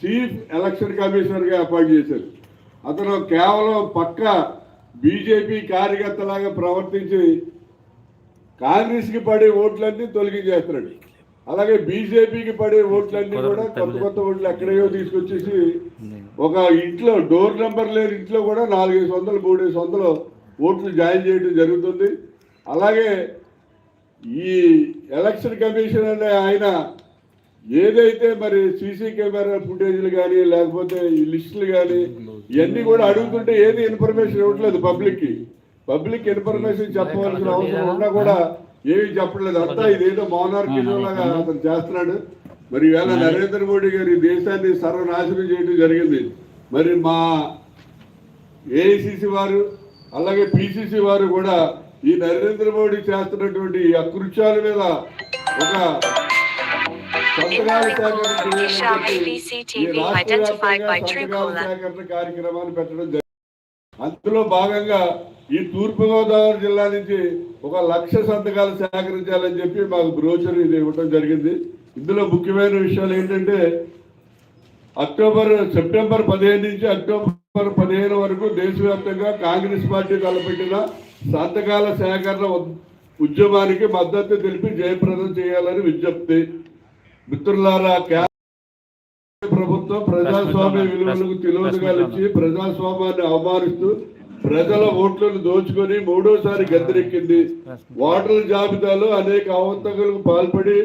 Chief election కమిషనర్గా appoint చేశారు. అతను కేవలం పక్క బీజేపీ కార్యకర్తలాగా ప్రవర్తించి కాంగ్రెస్కి పడే ఓట్లన్నీ తొలగించేస్తున్నాడు అలాగే బీజేపీకి పడే ఓట్లన్నీ కూడా కొత్త కొత్త ఓట్లు ఎక్కడయో తీసుకొచ్చేసి ఒక ఇంట్లో డోర్ నెంబర్ లేని ఇంట్లో కూడా నాలుగైదు వందలు మూడైదు వందలు ఓట్లు జాయిన్ చేయడం జరుగుతుంది. అలాగే ఈ ఎలక్షన్ కమిషన్ అనే ఆయన ఏదైతే మరి సీసీ కెమెరా ఫుటేజ్లు కానీ లేకపోతే ఈ లిస్టులు కానీ ఇవన్నీ కూడా అడుగుతుంటే ఏది ఇన్ఫర్మేషన్ ఇవ్వట్లేదు పబ్లిక్కి. పబ్లిక్ ఇన్ఫర్మేషన్ చెప్పవలసిన అవసరం ఉన్నా కూడా ఏమీ చెప్పట్లేదు. అంతా ఇదేదో మౌనార్కిజం లాగా అతను చేస్తున్నాడు. మరి ఈవేళ నరేంద్ర మోడీ గారు ఈ దేశాన్ని సర్వనాశనం చేయడం జరిగింది. మరి మా ఏఐసిసి వారు అలాగే పిసిసి వారు కూడా ఈ నరేంద్ర మోడీ చేస్తున్నటువంటి అకృత్యాల మీద ఒక కార్యక్రమాన్ని పెట్టడం జరిగింది అందులో భాగంగా ఈ తూర్పుగోదావరి జిల్లా నుంచి ఒక లక్ష సంతకాలు సేకరించాలని చెప్పి మాకు బ్రోచర్ ఇది ఇవ్వడం జరిగింది ఇందులో ముఖ్యమైన విషయాలు ఏంటంటే అక్టోబర్ సెప్టెంబర్ పదిహేను నుంచి అక్టోబర్ పదిహేను వరకు దేశవ్యాప్తంగా కాంగ్రెస్ పార్టీ తలపెట్టిన సంతకాల సేకరణ ఉద్- ఉద్యమానికి మద్దతు తెలిపి జయప్రదం చేయాలని విజ్ఞప్తి మిత్రులారా కేంద్ర ప్రభుత్వం ప్రజాస్వామ్య విలువలకు తిలోదగాలు ఇచ్చి ప్రజాస్వామ్యాన్ని అవమానిస్తూ ప్రజల ఓట్లను దోచుకొని మూడోసారి గద్దెనెక్కింది. ఓటర్ల జాబితాలో అనేక అవంతకులకు పాల్పడి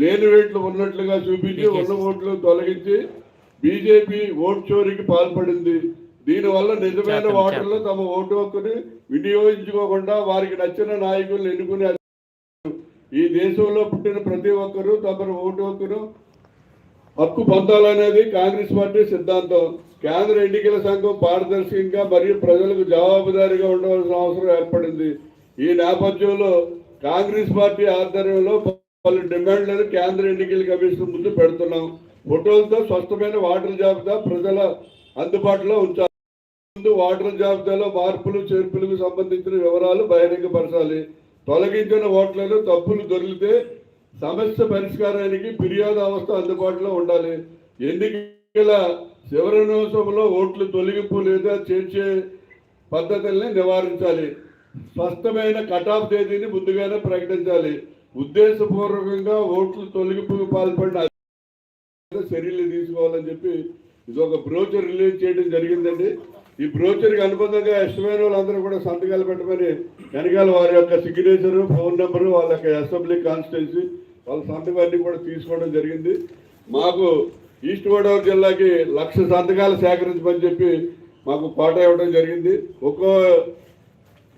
లేని వేట్లు ఉన్నట్లుగా చూపించి ఉన్న ఓట్లు తొలగించి బీజేపీ ఓట్ చోరీకి పాల్పడింది. దీనివల్ల నిజమైన ఓటర్లు తమ ఓటు హక్కుని వినియోగించుకోకుండా వారికి నచ్చిన నాయకులను ఎన్నుకునే ఈ దేశంలో పుట్టిన ప్రతి ఒక్కరూ తమ ఓటు ఒక్కరు హక్కు పొందాలనేది కాంగ్రెస్ పార్టీ సిద్ధాంతం. కేంద్ర ఎన్నికల సంఘం పారదర్శకంగా మరియు ప్రజలకు జవాబుదారీగా ఉండవలసిన అవసరం ఏర్పడింది. ఈ నేపథ్యంలో కాంగ్రెస్ పార్టీ ఆధ్వర్యంలో పలు డిమాండ్లను కేంద్ర ఎన్నికల కమిషన్ ముందు పెడుతున్నాం. ఫోటోలతో స్పష్టమైన ఓటర్ల జాబితా ప్రజల అందుబాటులో ఉంచాలి. ముందు ఓటర్ల జాబితాలో మార్పులు చేర్పులకు సంబంధించిన వివరాలు బహిరంగపరచాలి. తొలగించిన ఓట్లలో తప్పులు దొరికితే సమస్య పరిష్కారానికి ఫిర్యాదు అవస్థ అందుబాటులో ఉండాలి. ఎన్నికల చివరి నిమిషంలో ఓట్లు తొలగింపు లేదా చేర్చే పద్ధతుల్ని నివారించాలి. స్పష్టమైన కటాఫ్ తేదీని ముందుగానే ప్రకటించాలి. ఉద్దేశపూర్వకంగా ఓట్లు తొలగింపుకు పాల్పడిన చర్యలు తీసుకోవాలని చెప్పి ఇది ఒక బ్రోచర్ రిలీజ్ చేయడం జరిగిందండి. ఈ బ్రోచర్కి అనుబంధంగా ఇష్టమైన వాళ్ళందరూ కూడా సంతకాలు పెట్టమని వెనకాల వారి యొక్క సిగ్నేచరు ఫోన్ నెంబరు వాళ్ళ యొక్క అసెంబ్లీ కాన్స్టిట్యున్సీ వాళ్ళ సంతకాన్ని కూడా తీసుకోవడం జరిగింది. మాకు ఈస్ట్ గోదావరి జిల్లాకి లక్ష సంతకాలు సేకరించమని చెప్పి మాకు కోట ఇవ్వడం జరిగింది. ఒక్కో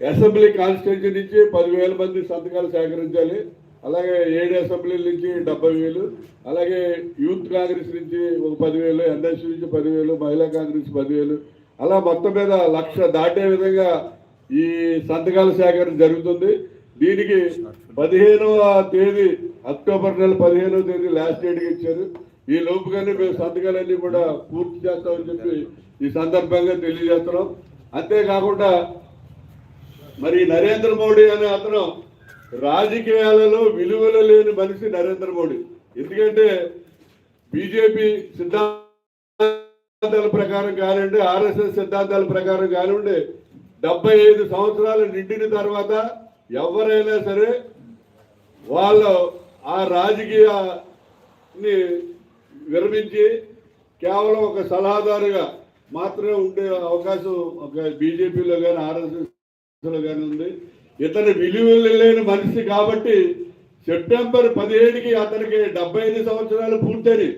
అసెంబ్లీ కాన్స్టిట్యున్సీ నుంచి పదివేల మంది సంతకాలు సేకరించాలి. అలాగే ఏడు అసెంబ్లీల నుంచి డెబ్బై వేలు అలాగే యూత్ కాంగ్రెస్ నుంచి ఒక పదివేలు ఎన్ఎస్సీ నుంచి పదివేలు మహిళా కాంగ్రెస్ పదివేలు అలా మొత్తం మీద లక్ష దాటే విధంగా ఈ సంతకాల సేకరణ జరుగుతుంది. దీనికి పదిహేనవ తేదీ అక్టోబర్ నెల పదిహేనవ తేదీ లాస్ట్ డేట్కి ఇచ్చారు. ఈ లోపుగానే మేము సంతకాలన్నీ కూడా పూర్తి చేస్తామని చెప్పి ఈ సందర్భంగా తెలియజేస్తున్నాం. అంతేకాకుండా మరి నరేంద్ర మోడీ అనే అతను రాజకీయాలలో విలువలు లేని మనిషి నరేంద్ర మోడీ. ఎందుకంటే బీజేపీ సిద్ధాంతాల ప్రకారం కానివ్వండి ఆర్ఎస్ఎస్ సిద్ధాంతాల ప్రకారం కానివ్వండి డెబ్బై ఐదు సంవత్సరాలు నిండిన తర్వాత ఎవరైనా సరే వాళ్ళు ఆ రాజకీయాన్ని విరమించి కేవలం ఒక సలహాదారుగా మాత్రమే ఉండే అవకాశం ఒక బీజేపీలో కానీ ఆర్ఎస్ఎస్లో కానీ ఉంది. ఇతను విలువలు లేని మనిషి కాబట్టి సెప్టెంబర్ పదిహేడుకి అతనికి డెబ్బై ఐదు సంవత్సరాలు పూర్తయినాయి.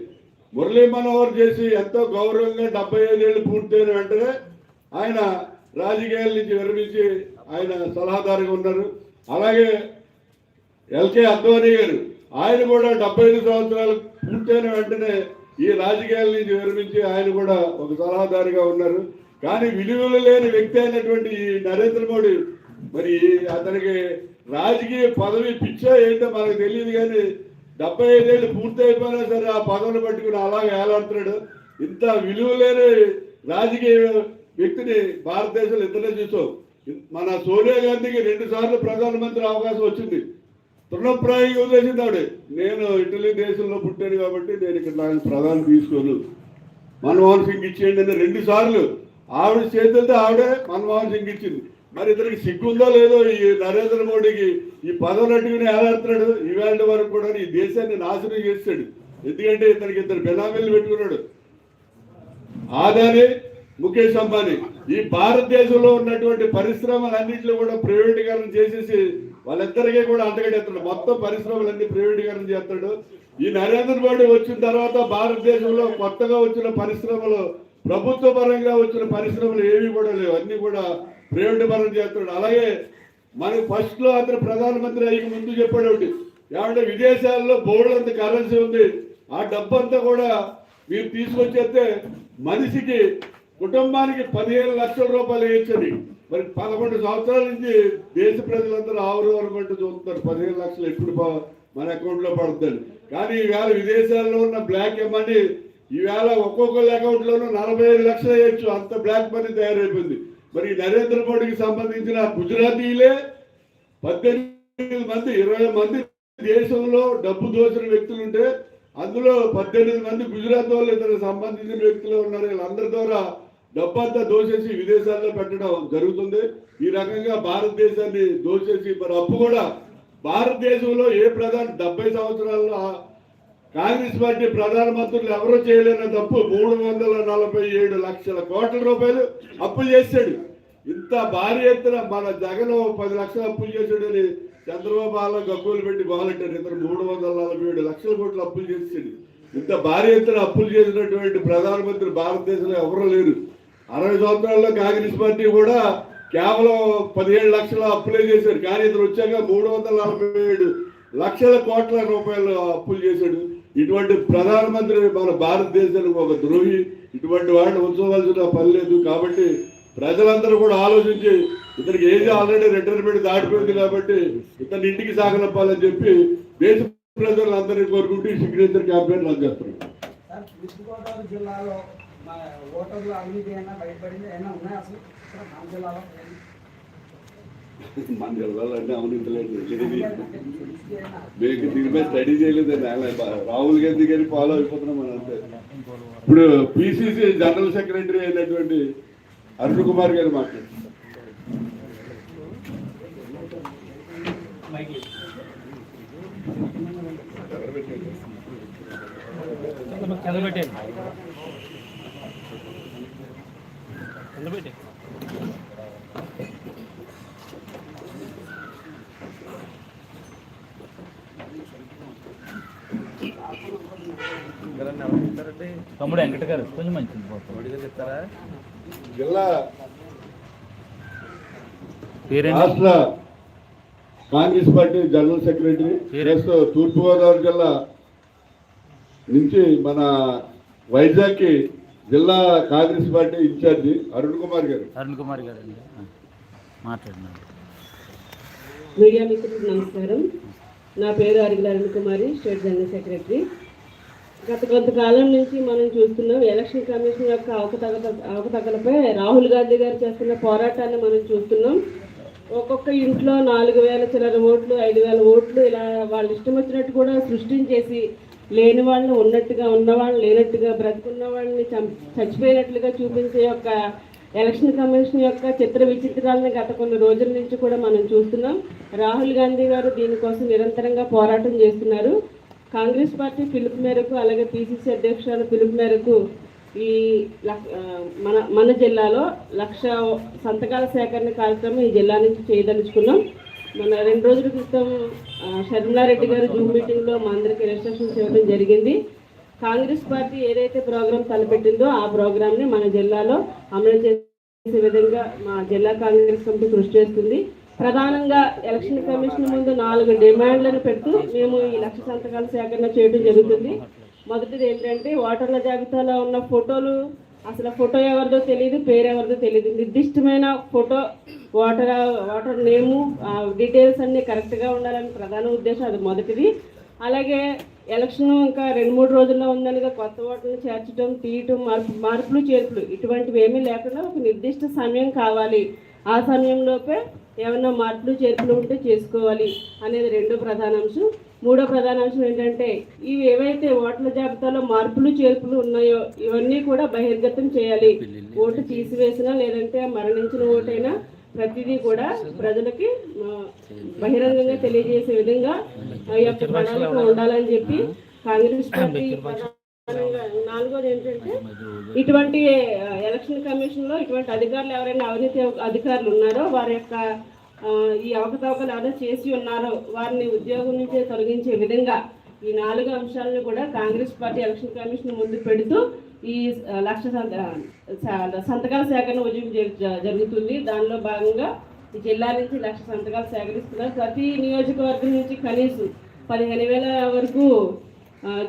మురళీ మనోహర్ చేసి ఎంతో గౌరవంగా డెబ్బై ఐదేళ్ళు పూర్తయిన వెంటనే ఆయన రాజకీయాల నుంచి విరమించి ఆయన సలహాదారుగా ఉన్నారు. అలాగే ఎల్కే అద్వానీ గారు ఆయన కూడా డెబ్బై ఐదు సంవత్సరాలు పూర్తయిన వెంటనే ఈ రాజకీయాల నుంచి విరమించి ఆయన కూడా ఒక సలహాదారుగా ఉన్నారు. కానీ విలువలు లేని వ్యక్తి అయినటువంటి ఈ నరేంద్ర మోడీ మరి అతనికి రాజకీయ పదవి పిచ్చా ఏంటో మనకు తెలియదు కానీ డెబ్బై ఐదేళ్ళు పూర్తి అయిపోయినా సరే ఆ పదవులు పట్టుకుని అలాగే ఏలాడుతున్నాడు. ఇంత విలువ లేని రాజకీయ వ్యక్తిని భారతదేశంలో ఇంతనే చూసాం. మన సోనియా గాంధీకి రెండు సార్లు ప్రధానమంత్రి అవకాశం వచ్చింది. తృణప్రాయంగా వదిలేసింది ఆవిడ. నేను ఇటలీ దేశంలో పుట్టాను కాబట్టి నేను ఇక్కడ నాకు ప్రధాని తీసుకోను. మన్మోహన్ సింగ్ ఇచ్చేయండి అని రెండు సార్లు ఆవిడ చేతులతో ఆవిడే మన్మోహన్ సింగ్ ఇచ్చింది. మరి ఇతనికి సిగ్గుందో లేదో ఈ నరేంద్ర మోడీకి ఈ పదవులట్టుకుని ఏలాడుతున్నాడు ఈవేళ వరకు కూడా ఈ దేశాన్ని నాశనం చేస్తాడు. ఎందుకంటే ఇతనికి ఇద్దరు బెనామీలు పెట్టుకున్నాడు. ఆదాని ముఖేష్ అంబానీ. ఈ భారతదేశంలో ఉన్నటువంటి పరిశ్రమలన్నింటిలో కూడా ప్రైవేటీకరణ చేసేసి వాళ్ళిద్దరికీ కూడా అంటగడేస్తాడు మొత్తం పరిశ్రమలన్నీ ప్రైవేటీకరణ చేస్తాడు ఈ నరేంద్ర మోడీ వచ్చిన తర్వాత భారతదేశంలో కొత్తగా వచ్చిన పరిశ్రమలు ప్రభుత్వ పరంగా వచ్చిన పరిశ్రమలు ఏవి కూడా లేవు. అన్ని కూడా ప్రేమిటి పరం చేస్తున్నాడు. అలాగే మనకి ఫస్ట్లో అతను ప్రధానమంత్రి అయ్యి ముందు చెప్పాడు ఒకటి. ఏమంటే విదేశాల్లో బోర్డు అంత కరెన్సీ ఉంది. ఆ డబ్బంతా కూడా మీరు తీసుకొచ్చేస్తే మనిషికి కుటుంబానికి పదిహేను లక్షల రూపాయలు వేయించండి మరి పదకొండు సంవత్సరాల నుంచి దేశ ప్రజలందరూ ఆవురు వరకు చూస్తున్నారు. పదిహేను లక్షలు ఎప్పుడు మన అకౌంట్లో పడుతుంది. కానీ ఈవేళ విదేశాల్లో ఉన్న బ్లాక్ మనీ ఈవేళ ఒక్కొక్కరి అకౌంట్లోనూ నలభై ఐదు లక్షలు వేయచ్చు. అంత బ్లాక్ మనీ తయారైపోయింది. మరి నరేంద్ర మోడీకి సంబంధించిన గుజరాతీలే పద్దెనిమిది మంది ఇరవై మంది దేశంలో డబ్బు దోచిన వ్యక్తులు ఉంటే అందులో పద్దెనిమిది మంది గుజరాత్ వాళ్ళు ఇతర సంబంధించిన వ్యక్తులు ఉన్నారు. వీళ్ళందరి ద్వారా డబ్బంతా దోచేసి విదేశాల్లో పెట్టడం జరుగుతుంది. ఈ రకంగా భారతదేశాన్ని దోచేసి మరి అప్పు కూడా భారతదేశంలో ఏ ప్రధాని డెబ్బై సంవత్సరాల్లో కాంగ్రెస్ పార్టీ ప్రధానమంత్రులు ఎవరు చేయలేని తప్పు మూడు వందల నలభై ఏడు లక్షల కోట్ల రూపాయలు అప్పులు చేశాడు. ఇంత భారీ ఎత్తున మన జగన్ పది లక్షలు అప్పులు చేశాడని చంద్రబాబు అలా గబ్బులు పెట్టి బాగుంటారు ఇతను మూడు వందల నలభై ఏడు లక్షల కోట్లు అప్పులు చేశాడు. ఇంత భారీ ఎత్తున అప్పులు చేసినటువంటి ప్రధానమంత్రి భారతదేశంలో ఎవరూ లేరు. అరవై సంవత్సరాల్లో కాంగ్రెస్ పార్టీ కూడా కేవలం పదిహేడు లక్షల అప్పులే చేశారు కానీ ఇతను వచ్చాక మూడు వందల నలభై ఏడు లక్షల కోట్ల రూపాయలు అప్పులు చేశాడు. ఇటువంటి ప్రధానమంత్రి మన భారతదేశానికి ఒక ద్రోహి. ఇటువంటి వాడిని ఉంచవలసిన పని లేదు. కాబట్టి ప్రజలందరూ కూడా ఆలోచించి ఇతనికి ఏది ఆల్రెడీ రిటైర్మెంట్ దాటిపోయింది కాబట్టి ఇతని ఇంటికి సాగనప్పాలని చెప్పి దేశ ప్రజలందరినీ కోరుకుంటూ ఈ సిగ్నేచర్ క్యాంపెయిన్ రన్ చేస్తున్నాం. జిల్లాలో ఓటర్లు అవినీతి బయటపడింది అసలు? జిల్లాలో మన వెళ్ళాలంటే అవినీతి మీకు దీని మీద స్టడీ చేయలేదండి ఆయన రాహుల్ గాంధీ గారి ఫాలో అయిపోతున్నాం మనం అంతే. ఇప్పుడు పిసిసి జనరల్ సెక్రటరీ అయినటువంటి అరుణ్ కుమార్ గారు తమ్ముడు వెంకట గారు కొంచెం మంచిది చెప్తారా? జిల్లా రాష్ట్ర Congress party general secretary plus తూర్పుగోదావరి జిల్లా నుంచి మన వైజాగ్కి జిల్లా కాంగ్రెస్ పార్టీ ఇన్ఛార్జి అరుణ్ కుమార్ గారు. అరుణ్ కుమార్ గారు అండి మాట్లాడినాడు మీడియా మిత్రులకు నమస్కారం. నా పేరు Arigila Arun Kumari state general secretary. గత కొంతకాలం నుంచి మనం చూస్తున్నాం ఎలక్షన్ కమిషన్ యొక్క అవకతవక అవకతవకలపై రాహుల్ గాంధీ గారు చేస్తున్న పోరాటాన్ని మనం చూస్తున్నాం. ఒక్కొక్క ఇంట్లో నాలుగు వేల చిల్లర ఓట్లు ఐదు వేల ఓట్లు ఇలా వాళ్ళు ఇష్టం వచ్చినట్టు కూడా సృష్టించేసి లేని వాళ్ళని ఉన్నట్టుగా ఉన్నవాళ్ళు లేనట్టుగా బ్రతుకున్న వాళ్ళని చం- చచ్చిపోయినట్లుగా చూపించే యొక్క ఎలక్షన్ కమిషన్ యొక్క చిత్ర విచిత్రాలను గత కొన్ని రోజుల నుంచి కూడా మనం చూస్తున్నాం. రాహుల్ గాంధీ గారు దీనికోసం నిరంతరంగా పోరాటం చేస్తున్నారు. కాంగ్రెస్ పార్టీ పిలుపు మేరకు అలాగే పిసిసి అధ్యక్షురాలు పిలుపు మేరకు ఈ మన మన జిల్లాలో లక్ష సంతకాల సేకరణ కార్యక్రమం ఈ జిల్లా నుంచి చేయదలుచుకున్నాం. మన రెండు రోజుల క్రితం షర్మిలారెడ్డి గారు జూమ్ మీటింగ్లో మా అందరికి ఇన్స్ట్రక్షన్స్ ఇవ్వడం జరిగింది. కాంగ్రెస్ పార్టీ ఏదైతే ప్రోగ్రాం తలపెట్టిందో ఆ ప్రోగ్రామ్ని మన జిల్లాలో అమలు చేసే విధంగా మా జిల్లా కాంగ్రెస్ కమిటీ కృషి చేస్తుంది. ప్రధానంగా ఎలక్షన్ కమిషన్ ముందు నాలుగు డిమాండ్లను పెడుతూ మేము ఈ లక్ష సంతకాల సేకరణ చేయడం జరుగుతుంది. మొదటిది ఏంటంటే ఓటర్ల జాబితాలో ఉన్న ఫోటోలు అసలు ఫోటో ఎవరిదో తెలియదు పేరు ఎవరిదో తెలియదు నిర్దిష్టమైన photo voter voter name details అన్నీ కరెక్ట్గా ఉండాలని ప్రధాన ఉద్దేశం అది మొదటిది. అలాగే ఎలక్షన్ ఇంకా రెండు మూడు రోజుల్లో ఉందనిగా కొత్త ఓటర్లు చేర్చడం తీయటం మార్పు మార్పులు చేర్పులు ఇటువంటివి ఏమీ లేకుండా ఒక నిర్దిష్ట సమయం కావాలి. ఆ సమయంలోపే ఏమైనా మార్పులు చేర్పులు ఉంటే చేసుకోవాలి అనేది రెండో ప్రధాన అంశం. మూడో ప్రధాన అంశం ఏంటంటే ఇవి ఏవైతే ఓట్ల జాబితాలో మార్పులు చేర్పులు ఉన్నాయో ఇవన్నీ కూడా బహిర్గతం చేయాలి. ఓటు తీసివేసినా లేదంటే మరణించిన ఓటైనా ప్రతిదీ కూడా ప్రజలకి బహిరంగంగా తెలియజేసే విధంగా ఆ యొక్క ప్రణాళిక ఉండాలని చెప్పి కాంగ్రెస్ పార్టీ నాలుగోది ఏంటంటే ఇటువంటి ఎలక్షన్ కమిషన్లో ఇటువంటి అధికారులు ఎవరైనా అవినీతి అధికారులు ఉన్నారో వారి యొక్క ఈ అవకతవకలు ఎవరైనా చేసి ఉన్నారో వారిని ఉద్యోగం నుంచి తొలగించే విధంగా ఈ నాలుగు అంశాలను కూడా కాంగ్రెస్ పార్టీ ఎలక్షన్ కమిషన్ ముందు పెడుతూ ఈ లక్ష సంతకాల సేకరణ ఉద్యమం జరుగుతుంది. దానిలో భాగంగా ఈ జిల్లా నుంచి లక్ష సంతకాలు సేకరిస్తున్నారు. ప్రతి నియోజకవర్గం నుంచి కనీసం పదిహేను వేల వరకు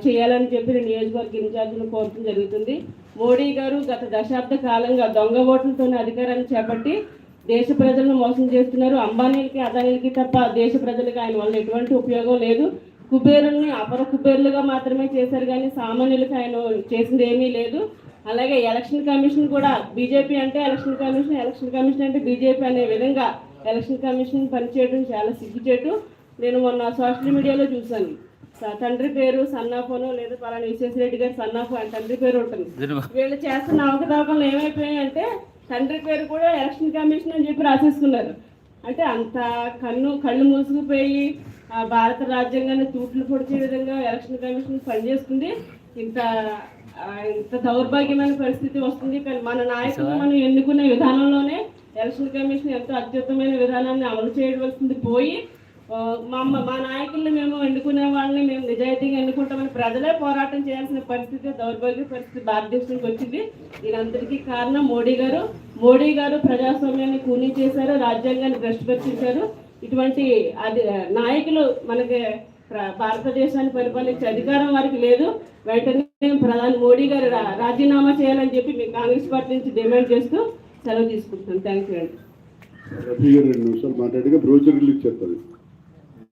చేయాలని చెప్పి నియోజకవర్గ ఇన్ఛార్జీలు కోరటం జరుగుతుంది. మోడీ గారు గత దశాబ్ద కాలంగా దొంగ ఓట్లతోనే అధికారాన్ని చేపట్టి దేశ ప్రజలను మోసం చేస్తున్నారు. అంబానీలకి అదానీలకి తప్ప దేశ ప్రజలకు ఆయన వల్ల ఎటువంటి ఉపయోగం లేదు. కుబేరుల్ని అపర కుబేరులుగా మాత్రమే చేశారు కానీ సామాన్యులకు ఆయన చేసింది ఏమీ లేదు. అలాగే ఎలక్షన్ కమిషన్ కూడా బీజేపీ అంటే ఎలక్షన్ కమిషన్ ఎలక్షన్ కమిషన్ అంటే బీజేపీ అనే విధంగా ఎలక్షన్ కమిషన్ పనిచేయడం చాలా సిగ్గుచేటు. నేను మొన్న సోషల్ మీడియాలో చూశాను. తండ్రి పేరు సన్నాఫోను లేదా పలానా విశ్వేశ్వరరెడ్డి గారి సన్నాఫో ఆయన తండ్రి పేరు ఉంటుంది. వీళ్ళు చేస్తున్న అవకతవకలు ఏమైపోయాయంటే తండ్రి పేరు కూడా ఎలక్షన్ కమిషన్ అని చెప్పి రాసేసుకున్నారు. అంటే అంత కన్ను కళ్ళు మూసుకుపోయి ఆ భారత రాజ్యాంగాన్ని తూట్లు పొడిచే విధంగా ఎలక్షన్ కమిషన్ పనిచేస్తుంది ఇంత ఇంత దౌర్భాగ్యమైన పరిస్థితి వస్తుంది. కానీ మన నాయకులు మనం ఎన్నుకునే విధానంలోనే ఎలక్షన్ కమిషన్ ఎంతో అత్యుత్తమైన విధానాన్ని అమలు చేయవలసింది పోయి మా అమ్మ- మా నాయకుల్ని మేము ఎన్నుకునే వాళ్ళని మేము నిజాయితీగా ఎన్నుకుంటామని ప్రజలే పోరాటం చేయాల్సిన పరిస్థితి దౌర్భాగ్య పరిస్థితి భారతదేశానికి వచ్చింది. దీనంతటికీ కారణం మోడీ గారు. మోడీ గారు ప్రజాస్వామ్యాన్ని కూనీ చేశారు రాజ్యాంగాన్ని భ్రష్టుపరిచించారు ఇటువంటి అది నాయకులు మనకి భారతదేశాన్ని పరిపాలించే అధికారం వారికి లేదు. వెంటనే ప్రధాని మోడీ గారు రా- రాజీనామా చేయాలని చెప్పి మీ కాంగ్రెస్ పార్టీ నుంచి డిమాండ్ చేస్తూ సెలవు తీసుకుంటున్నాను థ్యాంక్ యూ అండి రెండు నిమిషాలు మాట్లాడిగా బ్రోచర్ రిలీజ్ చేస్తారు